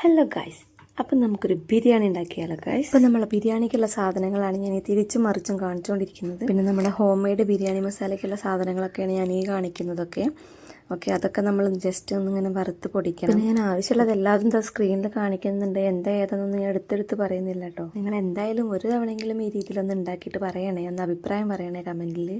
Hello guys അപ്പം നമുക്കൊരു ബിരിയാണി ഉണ്ടാക്കിയാലോ ഗായ്സ് ഇപ്പം നമ്മളെ ബിരിയാണിക്കുള്ള സാധനങ്ങളാണ് ഞാൻ ഈ തിരിച്ചും മറിച്ചും കാണിച്ചുകൊണ്ടിരിക്കുന്നത് പിന്നെ നമ്മുടെ ഹോം മെയ്ഡ് ബിരിയാണി മസാലയ്ക്കുള്ള സാധനങ്ങളൊക്കെയാണ് ഞാൻ ഈ കാണിക്കുന്നതൊക്കെ. ഓക്കെ അതൊക്കെ നമ്മൾ ജസ്റ്റ് ഒന്ന് ഇങ്ങനെ വറുത്ത് പൊടിക്കണം. പിന്നെ ഞാൻ ആവശ്യമുള്ളത് എല്ലാതും സ്ക്രീനിൽ കാണിക്കുന്നുണ്ട്. എന്താ ഏതാണെന്ന് ഞാൻ എടുത്തെടുത്ത് പറയുന്നില്ല കേട്ടോ നിങ്ങൾ എന്തായാലും ഒരു തവണയെങ്കിലും ഈ രീതിയിലൊന്ന് ഉണ്ടാക്കിയിട്ട് പറയണേ. ഒന്ന് അഭിപ്രായം പറയണേ കമന്റിൽ.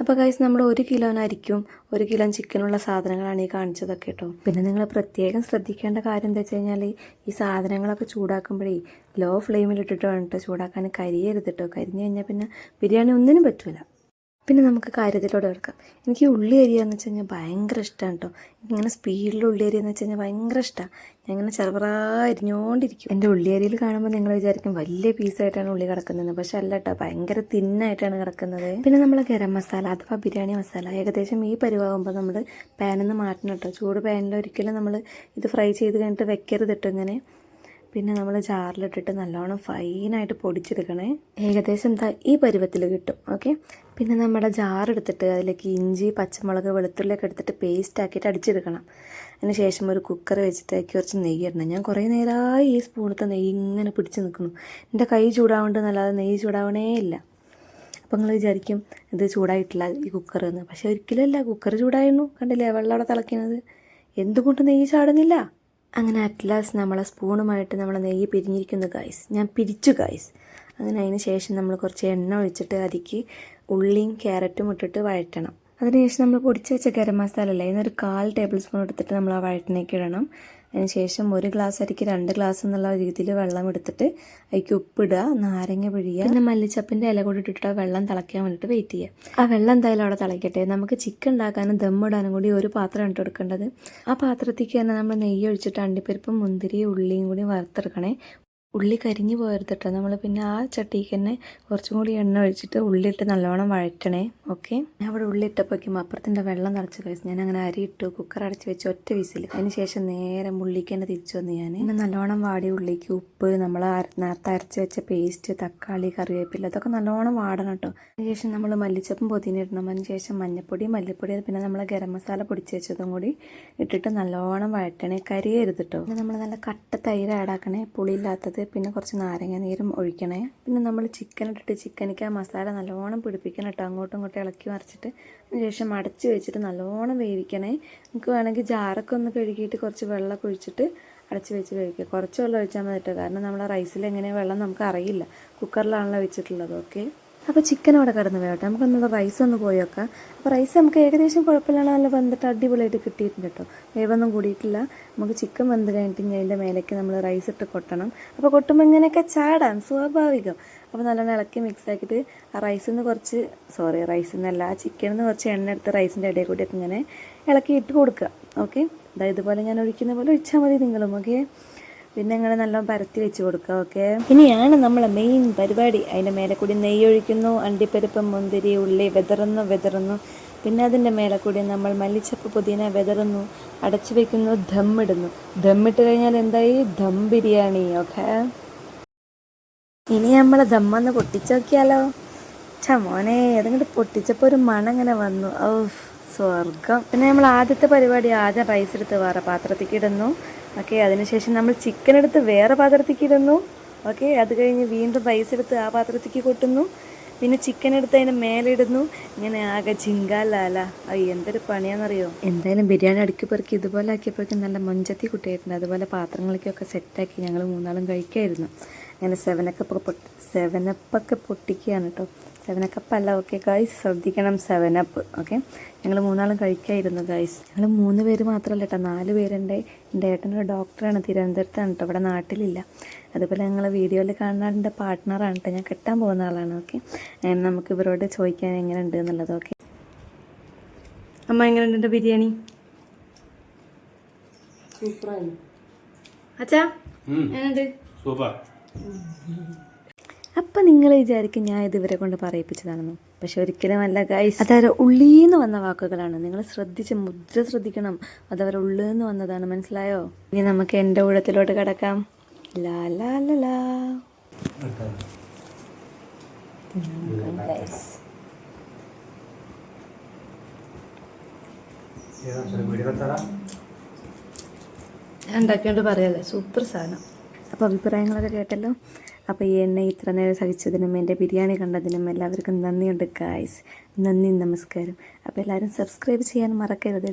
അപ്പോൾ കൈസ് നമ്മൾ ഒരു കിലോനായിരിക്കും ഒരു കിലോ ചിക്കനുള്ള സാധനങ്ങളാണ് ഈ കാണിച്ചതൊക്കെ കേട്ടോ പിന്നെ നിങ്ങൾ പ്രത്യേകം ശ്രദ്ധിക്കേണ്ട കാര്യം എന്താ വെച്ച് കഴിഞ്ഞാൽ ഈ സാധനങ്ങളൊക്കെ ചൂടാക്കുമ്പോഴേ ലോ ഫ്ലെയിമിൽ ഇട്ടിട്ട് വേണം കേട്ടോ ചൂടാക്കാൻ. കരിയരുത് കേട്ടോ കരിഞ്ഞു കഴിഞ്ഞാൽ പിന്നെ ബിരിയാണി ഒന്നിനും പറ്റൂല. പിന്നെ നമുക്ക് കാര്യത്തിലോട്ട് കിടക്കാം. എനിക്ക് ഉള്ളി അരിയാന്ന് വെച്ച് കഴിഞ്ഞാൽ ഭയങ്കര ഇഷ്ടമാണ് കേട്ടോ ഇങ്ങനെ സ്പീഡിൽ ഉള്ളി അരിയെന്ന് വെച്ച് കഴിഞ്ഞാൽ ഭയങ്കര ഇഷ്ടമാണ് ഞാൻ ഇങ്ങനെ ചെറുപ്രാ അരിഞ്ഞോണ്ടിരിക്കും. എന്റെ ഉള്ളി അരിയിൽ കാണുമ്പോൾ നിങ്ങൾ വിചാരിക്കും വലിയ പീസായിട്ടാണ് ഉള്ളി കിടക്കുന്നത്. പക്ഷെ അല്ല കേട്ടോ ഭയങ്കര തിന്നായിട്ടാണ് കിടക്കുന്നത്. പിന്നെ നമ്മൾ ഗരം മസാല അഥവാ ബിരിയാണി മസാല ഏകദേശം ഈ പരിവാകുമ്പോൾ നമ്മൾ പാനിൽ നിന്ന് മാറ്റണം കേട്ടോ ചൂട് പാനിൽ ഒരിക്കലും നമ്മൾ ഇത് ഫ്രൈ ചെയ്ത് കഴിഞ്ഞിട്ട് വെക്കരുത് കേട്ടോ ഇങ്ങനെ. പിന്നെ നമ്മൾ ജാറിലിട്ടിട്ട് നല്ലോണം ഫൈനായിട്ട് പൊടിച്ചെടുക്കണേ. ഏകദേശം ഈ പരുവത്തിൽ കിട്ടും ഓക്കെ പിന്നെ നമ്മുടെ ജാർ എടുത്തിട്ട് അതിലേക്ക് ഇഞ്ചി പച്ചമുളക് വെളുത്തുള്ളിയൊക്കെ എടുത്തിട്ട് പേസ്റ്റ് ആക്കിയിട്ട് അടിച്ചെടുക്കണം. അതിന് ശേഷം ഒരു കുക്കർ വെച്ചിട്ട് കുറച്ച് നെയ്യ് ഇടണം. ഞാൻ കുറേ നേരമായി ഈ സ്പൂണത്തെ നെയ്യ് ഇങ്ങനെ പിടിച്ച് നിൽക്കുന്നു എന്റെ കൈ ചൂടാവേണ്ടത് നല്ലാതെ നെയ്യ് ചൂടാവണേ ഇല്ല. അപ്പോൾ നിങ്ങൾ വിചാരിക്കും ഇത് ചൂടായിട്ടില്ല ഈ കുക്കർ എന്ന് പക്ഷേ ഒരിക്കലുമല്ല കുക്കർ ചൂടായിരുന്നു കണ്ടില്ലേ വെള്ളം അവിടെ തിളയ്ക്കുന്നത് എന്തുകൊണ്ട് നെയ്യ് ചാടുന്നില്ല? അങ്ങനെ അറ്റ്ലാസ് നമ്മളെ സ്പൂണുമായിട്ട് നമ്മളെ നെയ്യ് പിരിഞ്ഞിരിക്കുന്നു ഗായ്സ് ഞാൻ പിരിച്ചു ഗായ്സ് അങ്ങനെ അതിന് ശേഷം നമ്മൾ കുറച്ച് എണ്ണ ഒഴിച്ചിട്ട് അതിക്ക് ഉള്ളിയും ക്യാരറ്റും ഇട്ടിട്ട് വഴറ്റണം. അതിനുശേഷം നമ്മൾ പൊടിച്ച് വെച്ച ഗരം മസാല അല്ലേ ഇന്നൊരു കാൽ ടേബിൾ സ്പൂൺ എടുത്തിട്ട് നമ്മൾ ആ വഴറ്റിനേക്ക് ഇടണം അതിന് ശേഷം ഒരു ഗ്ലാസ് അരിക്ക് രണ്ട് ഗ്ലാസ് എന്നുള്ള രീതിയിൽ വെള്ളം എടുത്തിട്ട് അതിക്ക് ഉപ്പിടുക നാരങ്ങ പിഴിയുക. പിന്നെ മല്ലിച്ചപ്പിന്റെ ഇല കൂടി ഇട്ടിട്ട് വെള്ളം തിളയ്ക്കാൻ വേണ്ടിയിട്ട് വെയിറ്റ് ചെയ്യുക. ആ വെള്ളം എന്തായാലും അവിടെ തിളയ്ക്കട്ടെ നമുക്ക് ചിക്കൻ ഉണ്ടാക്കാനും ദമ്മിടാനും കൂടി ഒരു പാത്രം ഇട്ട് കൊടുക്കേണ്ടത്. ആ പാത്രത്തേക്ക് തന്നെ നമ്മൾ നെയ്യ് ഒഴിച്ചിട്ട് അണ്ടിപ്പരിപ്പും മുന്തിരി ഉള്ളിയും കൂടി വറുത്തെടുക്കണേ. ഉള്ളി കരിഞ്ഞു പോകരുത് കേട്ടോ. നമ്മൾ പിന്നെ ആ ചട്ടിക്ക് തന്നെ കുറച്ചും കൂടി എണ്ണ ഒഴിച്ചിട്ട് ഉള്ളിയിട്ട് നല്ലവണ്ണം വഴറ്റണേ. ഓക്കെ? ഞാൻ അവിടെ ഉള്ളി ഇട്ടപ്പോഴേക്കും അപ്പുറത്തിന്റെ വെള്ളം നിറച്ച് കഴിച്ചു ഞാൻ അങ്ങനെ അരി ഇട്ടു കുക്കർ അടച്ച് വെച്ച് ഒറ്റ വിസിൽ. അതിന് ശേഷം നേരെ ഉള്ളിക്ക് തന്നെ തിരിച്ചു വന്നു ഞാൻ പിന്നെ നല്ലോണം വാടി ഉള്ളിക്ക് ഉപ്പ് നമ്മൾ നേരത്തെ അരച്ച് വെച്ച പേസ്റ്റ് തക്കാളി കറിവേപ്പില അതൊക്കെ നല്ലവണ്ണം വാടണം കേട്ടോ. അതിനുശേഷം നമ്മൾ മല്ലിച്ചപ്പും പൊതിന ഇടണം. അതിന് ശേഷം മഞ്ഞപ്പൊടി മല്ലിപ്പൊടി പിന്നെ നമ്മൾ ഗരം മസാല പൊടിച്ച് വെച്ചതും കൂടി ഇട്ടിട്ട് നല്ലവണ്ണം വഴറ്റണേ. കരിയരുത് കേട്ടോ. നമ്മൾ നല്ല കട്ട തൈര് ആഡാക്കണേ പുളിയില്ലാത്തത് പിന്നെ കുറച്ച് നാരങ്ങ നീരും ഒഴിക്കണേ. പിന്നെ നമ്മൾ ചിക്കൻ ഇട്ടിട്ട് ചിക്കനിക്ക് ആ മസാല നല്ലോണം പിടിപ്പിക്കണം കേട്ടോ അങ്ങോട്ടും ഇങ്ങോട്ടും ഇളക്കി മറിച്ചിട്ട് ശേഷം അടച്ച് വെച്ചിട്ട് നല്ലോണം വേവിക്കണേ. നമുക്ക് വേണമെങ്കിൽ ജാറൊക്കെ ഒന്ന് കഴുകിയിട്ട് കുറച്ച് വെള്ളമൊക്കെ ഒഴിച്ചിട്ട് അടച്ച് വെച്ച് വേവിക്കുക കുറച്ച് വെള്ളം ഒഴിച്ചാൽ മതി കേട്ടോ കാരണം നമ്മുടെ റൈസിൽ എങ്ങനെയാണ് വെള്ളം നമുക്ക് അറിയില്ല. കുക്കറിലാണല്ലോ വെച്ചിട്ടുള്ളത്. ഓക്കെ അപ്പോൾ ചിക്കൻ അവിടെ കിടന്ന് വേട്ടെ നമുക്കൊന്നുള്ള റൈസ് ഒന്ന് പോയി വെക്കാം. അപ്പോൾ റൈസ് നമുക്ക് ഏകദേശം കുഴപ്പമില്ലാണ്ട് നല്ല വന്നിട്ട് അടിപൊളിയായിട്ട് കിട്ടിയിട്ടുണ്ട് കേട്ടോ. വേവൊന്നും കൂടിയിട്ടില്ല. നമുക്ക് ചിക്കൻ വെന്ത് കഴിഞ്ഞിട്ട് ഇനി അതിന്റെ മേലേക്ക് നമ്മൾ റൈസ് ഇട്ട് കൊട്ടണം. അപ്പോൾ കൊട്ടുമ്പോൾ ഇങ്ങനെയൊക്കെ ചാടാം സ്വാഭാവികം. അപ്പോൾ നല്ലോണം ഇളക്കി മിക്സ് ആക്കിയിട്ട് ആ റൈസിൽ നിന്ന് കുറച്ച് സോറി റൈസിൽ നിന്നല്ല ആ ചിക്കനിൽ നിന്ന് കുറച്ച് എണ്ണ എടുത്ത് റൈസിന്റെ ഇടയിൽ കൂടിയൊക്കെ ഇങ്ങനെ ഇളക്കി ഇട്ട് കൊടുക്കുക. ഓക്കെ അതായത് ഇതുപോലെ ഞാൻ ഒഴിക്കുന്ന പോലെ ഒഴിച്ചാൽ മതി നിങ്ങളും ഓക്കെ പിന്നെ ഇങ്ങനെ നല്ലോണം പരത്തി വെച്ച് കൊടുക്കുക ഓക്കെ ഇനിയാണ് നമ്മളെ മെയിൻ പരിപാടി. അതിന്റെ മേലെ കൂടി നെയ്യ് ഒഴിക്കുന്നു അണ്ടിപ്പരിപ്പ് മുന്തിരി ഉള്ളി വെതറുന്നു വെതറുന്നു. പിന്നെ അതിന്റെ മേലെ കൂടി നമ്മൾ മല്ലിച്ചപ്പ് പുതിന വെതറുന്നു അടച്ചു വെക്കുന്നു ദമ്മിടുന്നു. ദമ്മിട്ട് കഴിഞ്ഞാൽ എന്തായി? ദം ബിരിയാണി ഓക്കെ ഇനി നമ്മൾ ദമ്മൊന്ന് പൊട്ടിച്ചോക്കിയാലോ? ഛ അതങ്ങോട്ട് പൊട്ടിച്ചപ്പോൾ ഒരു മണം ഇങ്ങനെ വന്നു. ഓ സ്വർഗം. പിന്നെ നമ്മൾ ആദ്യത്തെ പരിപാടി ആദ്യം റൈസ് എടുത്ത് വേറെ പാത്രത്തേക്ക് ഇടുന്നു. ഓക്കെ അതിനുശേഷം നമ്മൾ ചിക്കൻ എടുത്ത് വേറെ പാത്രത്തേക്ക് ഇടുന്നു. ഓക്കെ അത് കഴിഞ്ഞ് വീണ്ടും റൈസ് എടുത്ത് ആ പാത്രത്തേക്ക് കൊട്ടുന്നു. പിന്നെ ചിക്കൻ എടുത്ത് അതിന് മേലെ ഇടുന്നു. ഇങ്ങനെ ആകെ ചിങ്കാലാല അയ്യ എന്തൊരു പണിയാണെന്നറിയോ എന്തായാലും ബിരിയാണി അടുക്കി പെറുക്കി ഇതുപോലെ ആക്കിയപ്പോഴേക്കും നല്ല മൊഞ്ചത്തി കുട്ടിയായിട്ടുണ്ട്. അതുപോലെ പാത്രങ്ങളിലേക്കൊക്കെ സെറ്റാക്കി ഞങ്ങൾ മൂന്നാളും കഴിക്കായിരുന്നു. അങ്ങനെ സെവനക്കപ്പൊക്കെ പൊട്ടി സെവനപ്പൊക്കെ പൊട്ടിക്കുകയാണ് കേട്ടോ സെവനക്കപ്പല്ല ഓക്കെ ഗൈസ് ശ്രദ്ധിക്കണം സെവനപ്പ് ഓക്കെ ഞങ്ങൾ മൂന്നാളും കഴിക്കായിരുന്നു ഗൈസ് ഞങ്ങൾ മൂന്ന് പേര് മാത്രമല്ല കേട്ടോ നാല് പേരുണ്ട് എന്റെ ഏട്ടനൊരു ഡോക്ടറാണ് തിരുവനന്തപുരത്താണ് കേട്ടോ ഇവിടെ നാട്ടിലില്ല. അതുപോലെ ഞങ്ങൾ വീഡിയോയിൽ എന്റെ പാർട്ട്ണറാണ് കേട്ടോ ഞാൻ കെട്ടാൻ പോകുന്ന ആളാണ് ഓക്കെ അങ്ങനെ നമുക്ക് ഇവരോട് ചോദിക്കാൻ എങ്ങനെ ഉണ്ട് എന്നുള്ളത് ഓക്കെ അമ്മ എങ്ങനെയുണ്ട് എന്റെ ബിരിയാണി? അച്ഛാ എങ്ങനെയുണ്ട്? സൂപ്പർ. അപ്പം നിങ്ങൾ വിചാരിക്കും ഞാൻ ഇത് ഇവരെ കൊണ്ട് പറയിപ്പിച്ചതാണെന്ന്. പക്ഷെ ഒരിക്കലും അല്ല ഗൈസ് അതവരെ ഉള്ളീന്ന് വന്ന വാക്കുകളാണ്. നിങ്ങൾ ശ്രദ്ധിച്ച് മുദ്ര ശ്രദ്ധിക്കണം. അതവരെ ഉള്ളീന്ന് വന്നതാണ്. മനസ്സിലായോ? ഇനി നമുക്ക് എന്റെ ഊഴത്തിലോട്ട് കിടക്കാം. ലാ ലാ ലാ ഉണ്ടാക്കിയോണ്ട് പറയല്ലേ? സൂപ്പർ സാധനം. അപ്പോൾ അഭിപ്രായങ്ങളൊക്കെ കേട്ടല്ലോ. അപ്പോൾ ഈ എണ്ണ ഇത്ര നേരം സഹിച്ചതിനും എന്റെ ബിരിയാണി കണ്ടതിനും എല്ലാവർക്കും നന്ദിയുണ്ട് ഗായ്സ് നന്ദി നമസ്കാരം. അപ്പോൾ എല്ലാവരും സബ്സ്ക്രൈബ് ചെയ്യാൻ മറക്കരുത്.